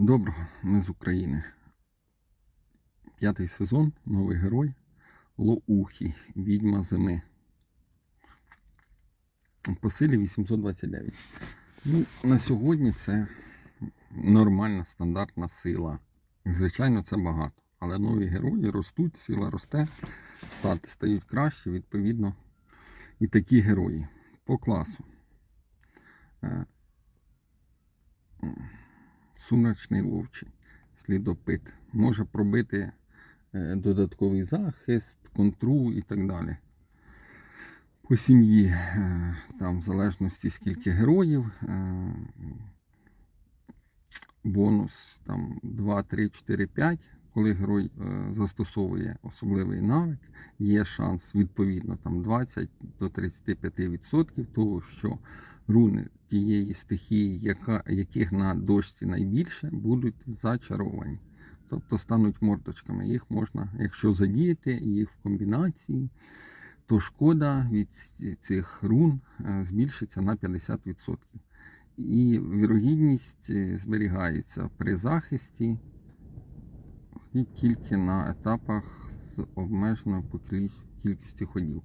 Доброго, ми з України. П'ятий сезон, новий герой Лоухі, відьма зими. По силі 829. Ну, на сьогодні це нормальна стандартна сила. Звичайно, це багато. Але нові герої ростуть, сила росте, стати стають краще, відповідно, і такі герої по класу. Сумрачний ловчий, слідопит. Може пробити е, додатковий захист, контру і так далі. По сім'ї, е, там, в залежності скільки героїв, е, бонус там 2, 3, 4, 5. Коли герой застосовує особливий навик, є шанс відповідно там 20 до 35% того, що руни тієї стихії, яка, яких на дошці найбільше, будуть зачаровані. Тобто стануть мордочками. Їх можна, якщо задіяти їх в комбінації, то шкода від цих рун е, збільшиться на 50%. І вірогідність е, зберігається при захисті і тільки на етапах з обмеженою кількістю ходів.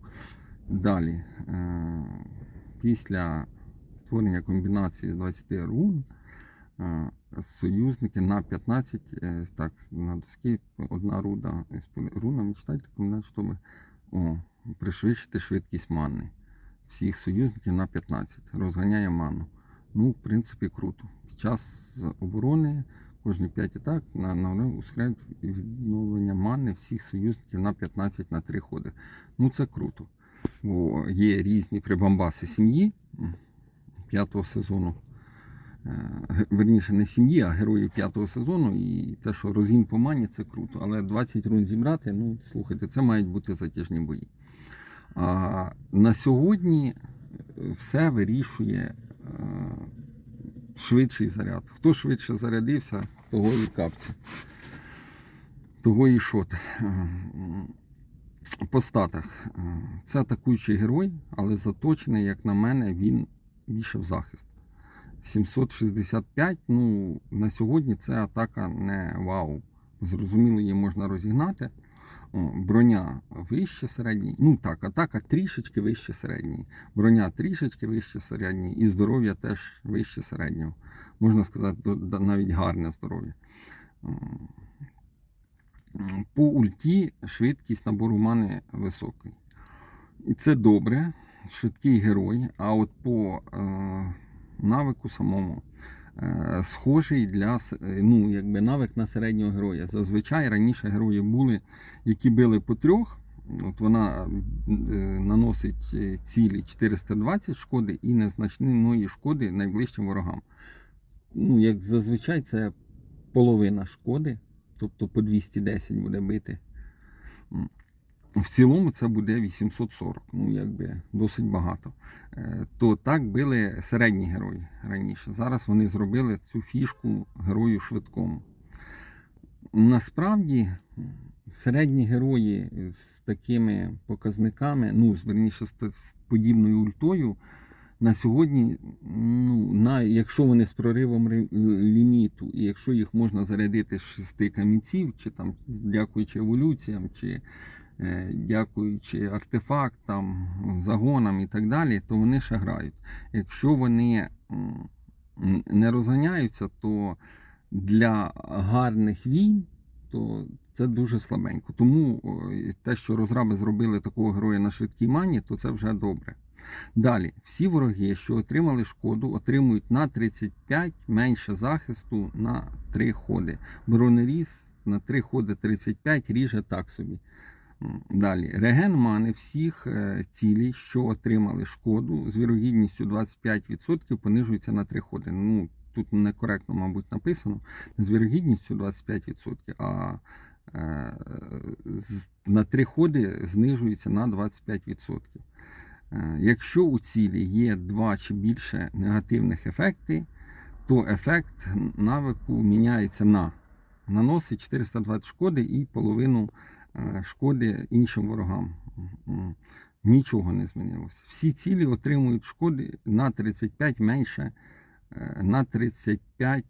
Далі, е, після створення комбінації з 20 рун, союзники на 15, е, так, на доски одна руда, з рунами читайте комбінацію, щоб о, пришвидшити швидкість мани. Всіх союзників на 15. Розганяє ману. Ну, в принципі, круто. Під час оборони кожні 5 атак на, на ускоряють відновлення мани всіх союзників на 15 на 3 ходи. Ну, це круто. Бо є різні прибамбаси сім'ї п'ятого сезону. Е, Верніше, не сім'ї, а героїв п'ятого сезону. І те, що розгін по мані, це круто. Але 20 рун зібрати, ну, слухайте, це мають бути затяжні бої. А на сьогодні е, все вирішує е, швидший заряд. Хто швидше зарядився, того і капці. Того і шот. По статах. Це атакуючий герой, але заточений, як на мене, він більше в захист. 765, ну, на сьогодні це атака не вау. Зрозуміло, її можна розігнати. Броня вище середньої. Ну так, атака трішечки вище середньої. Броня трішечки вище середньої, і здоров'я теж вище середнього. Можна сказати, навіть гарне здоров'я. По ульті швидкість набору мани високий. І це добре, швидкий герой. А от по е, навику самому е, схожий для е, ну, якби навик на середнього героя. Зазвичай раніше герої були, які били по трьох. От вона е, наносить е, цілі 420 шкоди і незначної шкоди найближчим ворогам. Ну, як зазвичай, це половина шкоди, тобто по 210 буде бити. В цілому це буде 840, ну якби досить багато. Е, То так били середні герої раніше. Зараз вони зробили цю фішку герою швидкому. Насправді, середні герої з такими показниками, ну, зверніше з подібною ультою, на сьогодні, ну, на, якщо вони з проривом ліміту, і якщо їх можна зарядити з шести камінців, чи там дякуючи еволюціям, чи дякуючи артефактам, загонам і так далі, то вони ще грають. Якщо вони не розганяються, то для гарних війн то це дуже слабенько. Тому те, що розраби зробили такого героя на швидкій мані, то це вже добре. Далі, всі вороги, що отримали шкоду, отримують на 35 менше захисту на 3 ходи. Бронеріз на 3 ходи 35 ріже так собі. Далі, реген мани всіх е, цілей, що отримали шкоду, з вірогідністю 25% понижується на 3 ходи. Ну, тут некоректно, мабуть, написано. З вірогідністю 25%, а е, на 3 ходи знижується на 25%. Е, Якщо у цілі є два чи більше негативних ефекти, то ефект навику міняється на наносить 420 шкоди і половину шкоди іншим ворогам. Нічого не змінилося. Всі цілі отримують шкоди на 35 менше, е, на 35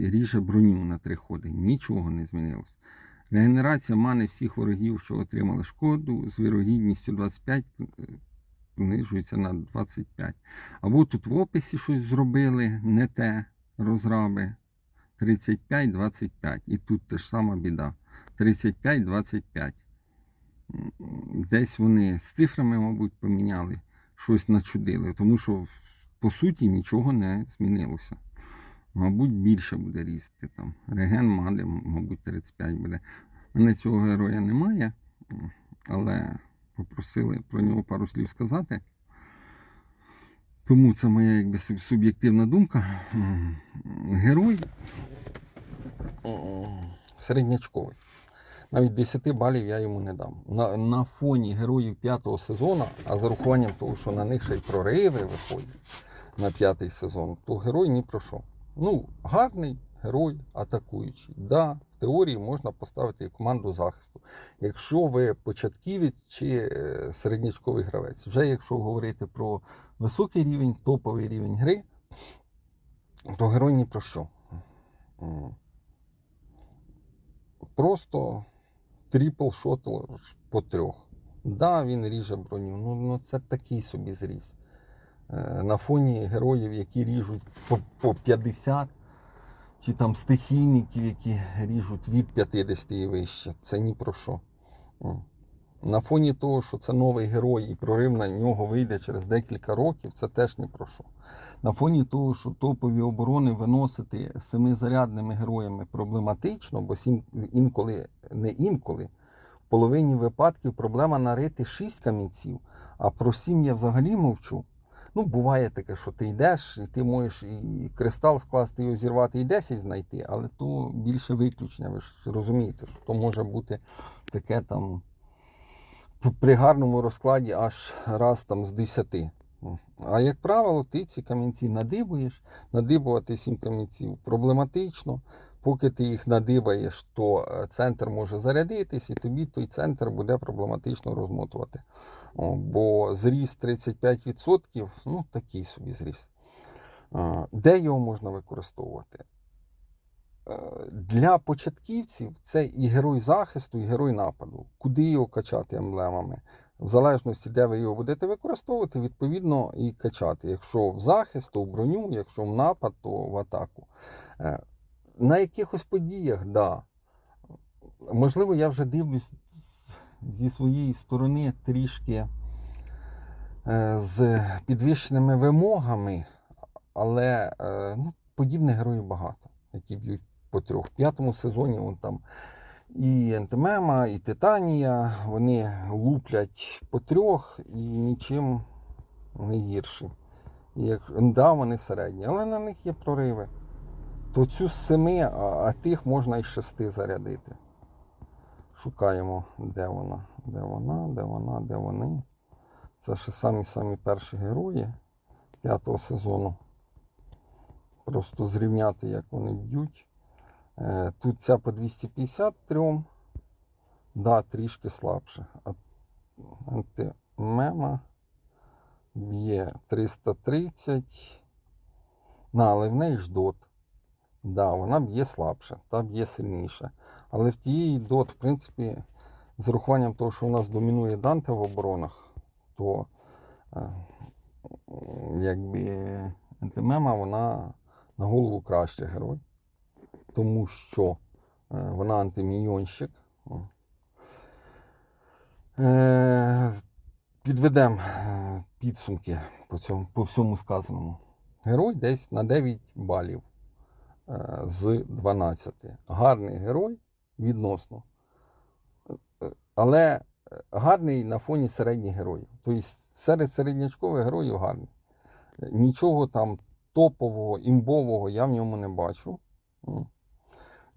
ріже броню на три ходи. Нічого не змінилось. Регенерація мани всіх ворогів, що отримали шкоду, з вірогідністю 25 е, понижується на 25. Або тут в описі щось зробили, не те розраби. 35-25. І тут теж сама біда. 35-25. Десь вони з цифрами, мабуть, поміняли, щось начудили, тому що по суті нічого не змінилося. Мабуть, більше буде різти там. Реген мали, мабуть, 35 буде. У мене цього героя немає, але попросили про нього пару слів сказати. Тому це моя якби суб'єктивна думка. Герой середнячковий. Навіть 10 балів я йому не дам. На, на фоні героїв п'ятого сезону, а з урахуванням того, що на них ще й прориви виходять на п'ятий сезон, то герой ні про що. Ну, гарний герой атакуючий. Да, в теорії можна поставити і команду захисту. Якщо ви початківець чи е, середнячковий гравець. Вже якщо говорити про високий рівень, топовий рівень гри, то герой ні про що. Просто трипл шотл по трьох. Да, він ріже броню. Ну, ну це такий собі зріз. Е, На фоні героїв, які ріжуть по, по 50, чи там стихійників, які ріжуть від 50 і вище. Це ні про що. На фоні того, що це новий герой і прорив на нього вийде через декілька років, це теж ні про що. На фоні того, що топові оборони виносити семизарядними героями проблематично, бо сім, інколи, не інколи, в половині випадків проблема нарити 6 камінців, а про 7 я взагалі мовчу. Ну, буває таке, що ти йдеш, і ти можеш і кристал скласти, його зірвати, і 10 знайти, але то більше виключення, ви ж розумієте, що то може бути таке там при гарному розкладі аж раз там з 10. А як правило, ти ці камінці надибуєш, надибувати 7 камінців проблематично. Поки ти їх надибаєш, то е, центр може зарядитись, і тобі той центр буде проблематично розмотувати. Бо зріст 35%, ну такий собі зріст. Де його можна використовувати? Е, Для початківців це і герой захисту, і герой нападу. Куди його качати емблемами? В залежності, де ви його будете використовувати, відповідно і качати. Якщо в захист, то в броню, якщо в напад, то в атаку. Е, На якихось подіях. Да. Можливо, я вже дивлюсь зі своєї сторони трішки е, з підвищеними вимогами, але ну, подібних героїв багато, які б'ють по трьох. В п'ятому сезоні вон там і Ентемема, і Титанія, вони луплять по трьох і нічим не гірші. Як, да, вони середні, але на них є прориви. То цю з семи, а, тих можна і шести зарядити. Шукаємо, де вона, де вона, де вона, де вони. Це ще самі-самі перші герої п'ятого сезону. Просто зрівняти, як вони б'ють. Е, Тут ця по 253. Да, трішки слабше. Антимема б'є 330. На, але в неї ж дот. Да, вона б'є слабше, та б'є сильніше. Але в тієї дот, в принципі, з урахуванням того, що у нас домінує Данте в оборонах, то е, якби антимема, вона на голову краще герой. Тому що е, вона антимійонщик. Е, Підведемо е, підсумки по, цьому, по всьому сказаному. Герой десь на 9 балів з 12. Гарний герой відносно. Але гарний на фоні середніх героїв. Тобто серед середнячкових героїв гарний. Нічого там топового, імбового я в ньому не бачу.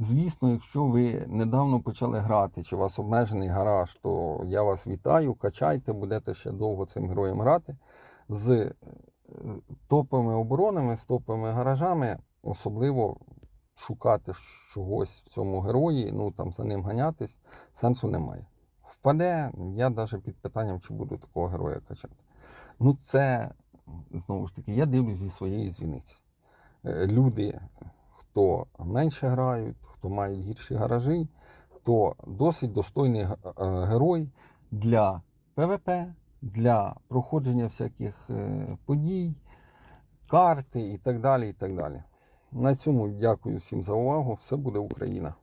Звісно, якщо ви недавно почали грати, чи у вас обмежений гараж, то я вас вітаю, качайте, будете ще довго цим героєм грати. З е, топовими оборонами, з топовими гаражами, особливо шукати чогось в цьому герої, ну там за ним ганятись, сенсу немає. Впаде, я навіть під питанням, чи буду такого героя качати. Ну, це знову ж таки, я дивлюсь зі своєї звіниці. Е, Люди, хто менше грають, хто мають гірші гаражі, то досить достойний е, герой для ПВП, для проходження всяких е, подій, карти і так далі. і так далі. На цьому дякую всім за увагу. Все буде Україна!